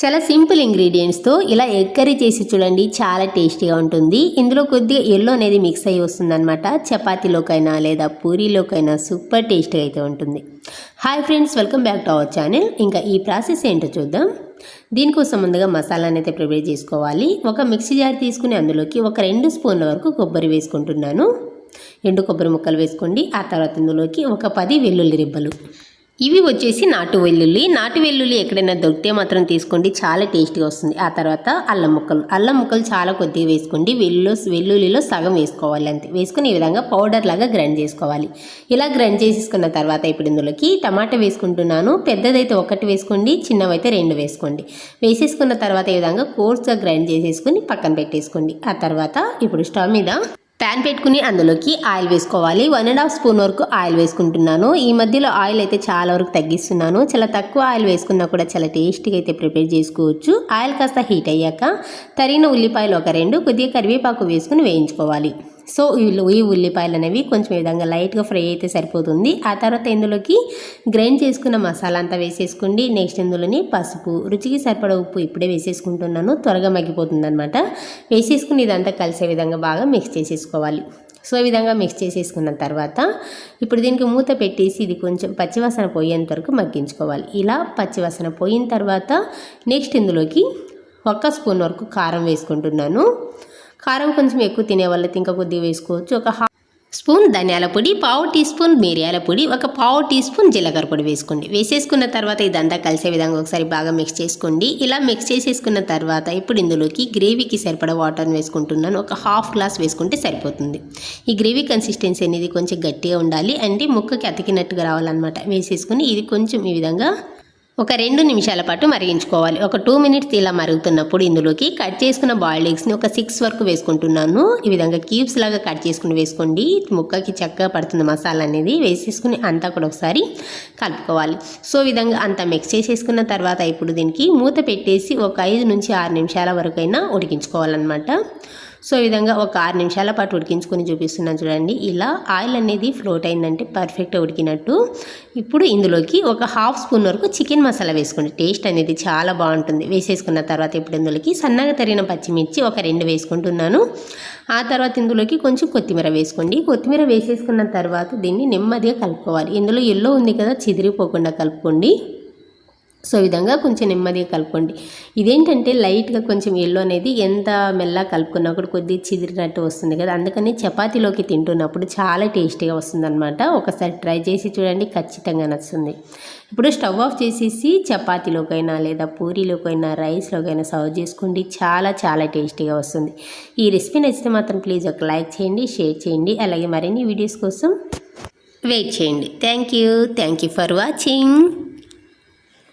చాలా సింపుల్ ఇంగ్రీడియంట్స్తో ఇలా ఎగ్ కర్రీ చేసి చూడండి చాలా టేస్టీగా ఉంటుంది. ఇందులో కొద్దిగా ఎల్లో అనేది మిక్స్ అయ్యి వస్తుందన్నమాట. చపాతీలోకైనా లేదా పూరీలోకైనా సూపర్ టేస్టీగా అయితే ఉంటుంది. Hi friends welcome back to our channel ఇంకా ఈ ప్రాసెస్ ఏంటో చూద్దాం. దీనికోసం ముందుగా మసాలాని అయితే ప్రిపేర్ చేసుకోవాలి. ఒక మిక్సీ జార్ తీసుకుని అందులోకి ఒక రెండు స్పూన్ల వరకు కొబ్బరి వేసుకుంటున్నాను. ఎండు కొబ్బరి ముక్కలు వేసుకోండి. ఆ తర్వాత ఇందులోకి ఒక పది వెల్లుల్లి రిబ్బలు. ఇవి వచ్చేసి నాటు వెల్లుల్లి. నాటు వెల్లుల్లి ఎక్కడైనా దొరికితే మాత్రం తీసుకోండి. చాలా టేస్టీగా వస్తుంది. ఆ తర్వాత అల్లం ముక్కలు. అల్లం ముక్కలు చాలా కొద్దిగా వేసుకోండి. వెల్లు వెల్లుల్లిలో సగం వేసుకోవాలి అంతే. వేసుకుని ఈ విధంగా పౌడర్ లాగా గ్రైండ్ చేసుకోవాలి. ఇలా గ్రైండ్ చేసేసుకున్న తర్వాత ఇప్పుడు ఇందులోకి టమాటా వేసుకుంటున్నాను. పెద్దదైతే ఒకటి వేసుకోండి చిన్నవైతే రెండు వేసుకోండి. వేసేసుకున్న తర్వాత ఈ విధంగా కోర్స్గా గ్రైండ్ చేసేసుకుని పక్కన పెట్టేసుకోండి. ఆ తర్వాత ఇప్పుడు స్టవ్ మీద ప్యాన్ పెట్టుకుని అందులోకి ఆయిల్ వేసుకోవాలి. వన్ అండ్ హాఫ్ స్పూన్ వరకు ఆయిల్ వేసుకుంటున్నాను. ఈ మధ్యలో ఆయిల్ అయితే చాలా వరకు తగ్గిస్తున్నాను. చాలా తక్కువ ఆయిల్ వేసుకున్నా కూడా చాలా టేస్టీగా అయితే ప్రిపేర్ చేసుకోవచ్చు. ఆయిల్ కాస్త హీట్ అయ్యాక తరిగిన ఉల్లిపాయలు ఒక రెండు కొద్దిగా కరివేపాకు వేసుకుని వేయించుకోవాలి. సో ఈ ఉల్లిపాయలు అనేవి కొంచెం ఈ విధంగా లైట్గా ఫ్రై అయితే సరిపోతుంది. ఆ తర్వాత ఇందులోకి గ్రైండ్ చేసుకున్న మసాలా అంతా వేసేసుకోండి. నెక్స్ట్ ఇందులోని పసుపు రుచికి సరిపడ ఉప్పు ఇప్పుడే వేసేసుకుంటున్నాను. త్వరగా మగ్గిపోతుంది అనమాట వేసేసుకుని ఇదంతా కలిసే విధంగా బాగా మిక్స్ చేసేసుకోవాలి. సో ఈ విధంగా మిక్స్ చేసేసుకున్న తర్వాత ఇప్పుడు దీనికి మూత పెట్టేసి ఇది కొంచెం పచ్చివాసన పోయేంత వరకు మగ్గించుకోవాలి. ఇలా పచ్చివాసన పోయిన తర్వాత నెక్స్ట్ ఇందులోకి ఒక్క స్పూన్ వరకు కారం వేసుకుంటున్నాను. కారం కొంచెం ఎక్కువ తినే వాళ్ళైతే ఇంకా కొద్దిగా వేసుకోవచ్చు. ఒక హాఫ్ స్పూన్ ధనియాల పొడి పావు టీ స్పూన్ మిరియాల పొడి ఒక పావు టీ స్పూన్ జీలకర్ర పొడి వేసుకోండి. వేసేసుకున్న తర్వాత ఇదంతా కలిసే విధంగా ఒకసారి బాగా మిక్స్ చేసుకోండి. ఇలా మిక్స్ చేసేసుకున్న తర్వాత ఇప్పుడు ఇందులోకి గ్రేవీకి సరిపడ వాటర్ని వేసుకుంటున్నాను. ఒక హాఫ్ గ్లాస్ వేసుకుంటే సరిపోతుంది. ఈ గ్రేవీ కన్సిస్టెన్సీ అనేది కొంచెం గట్టిగా ఉండాలి. అంటే ముక్కకి అతికినట్టుగా రావాలన్నమాట. వేసేసుకుని ఇది కొంచెం ఈ విధంగా ఒక రెండు నిమిషాల పాటు మరిగించుకోవాలి. ఒక టూ మినిట్స్ ఇలా మరుగుతున్నప్పుడు ఇందులోకి కట్ చేసుకున్న బాయిల్డ్ ఎగ్స్ని ఒక సిక్స్ వరకు వేసుకుంటున్నాను. ఈ విధంగా క్యూబ్స్ లాగా కట్ చేసుకుని వేసుకోండి. ముక్కకి చక్కగా పడుతుంది మసాలా అనేది వేసేసుకుని అంతా కూడా ఒకసారి కలుపుకోవాలి. సో విధంగా అంతా మిక్స్ చేసేసుకున్న తర్వాత ఇప్పుడు దీనికి మూత పెట్టేసి ఒక ఐదు నుంచి ఆరు నిమిషాల వరకైనా ఉడికించుకోవాలన్నమాట. సో ఈ విధంగా ఒక ఆరు నిమిషాల పాటు ఉడికించుకొని చూపిస్తున్నాను చూడండి. ఇలా ఆయిల్ అనేది ఫ్లోట్ అయిందంటే పర్ఫెక్ట్గా ఉడికినట్టు. ఇప్పుడు ఇందులోకి ఒక హాఫ్ స్పూన్ వరకు చికెన్ మసాలా వేసుకోండి. టేస్ట్ అనేది చాలా బాగుంటుంది. వేసేసుకున్న తర్వాత ఇప్పుడు ఇందులోకి సన్నగా తరిగిన పచ్చిమిర్చి ఒక రెండు వేసుకుంటున్నాను. ఆ తర్వాత ఇందులోకి కొంచెం కొత్తిమీర వేసుకోండి. కొత్తిమీర వేసేసుకున్న తర్వాత దీన్ని నెమ్మదిగా కలుపుకోవాలి. ఇందులో ఎల్లో ఉంది కదా చిదిరిపోకుండా కలుపుకోండి. సో ఈ విధంగా కొంచెం నెమ్మదిగా కలుపుకోండి. ఇదేంటంటే లైట్గా కొంచెం ఎల్లో అనేది ఎంత మెల్లగా కలుపుకున్నా కూడా కొద్దిగా చిదిరినట్టు వస్తుంది కదా. అందుకని చపాతీలోకి తింటున్నప్పుడు చాలా టేస్టీగా వస్తుందన్నమాట. ఒకసారి ట్రై చేసి చూడండి ఖచ్చితంగా నచ్చుతుంది. ఇప్పుడు స్టవ్ ఆఫ్ చేసేసి చపాతీలోకైనా లేదా పూరీలోకైనా రైస్లోకైనా సర్వ్ చేసుకోండి. చాలా చాలా టేస్టీగా వస్తుంది. ఈ రెసిపీ నచ్చితే మాత్రం ప్లీజ్ ఒక లైక్ చేయండి షేర్ చేయండి. అలాగే మరిన్ని వీడియోస్ కోసం వెయిట్ చేయండి. Thank you. Thank you for watching.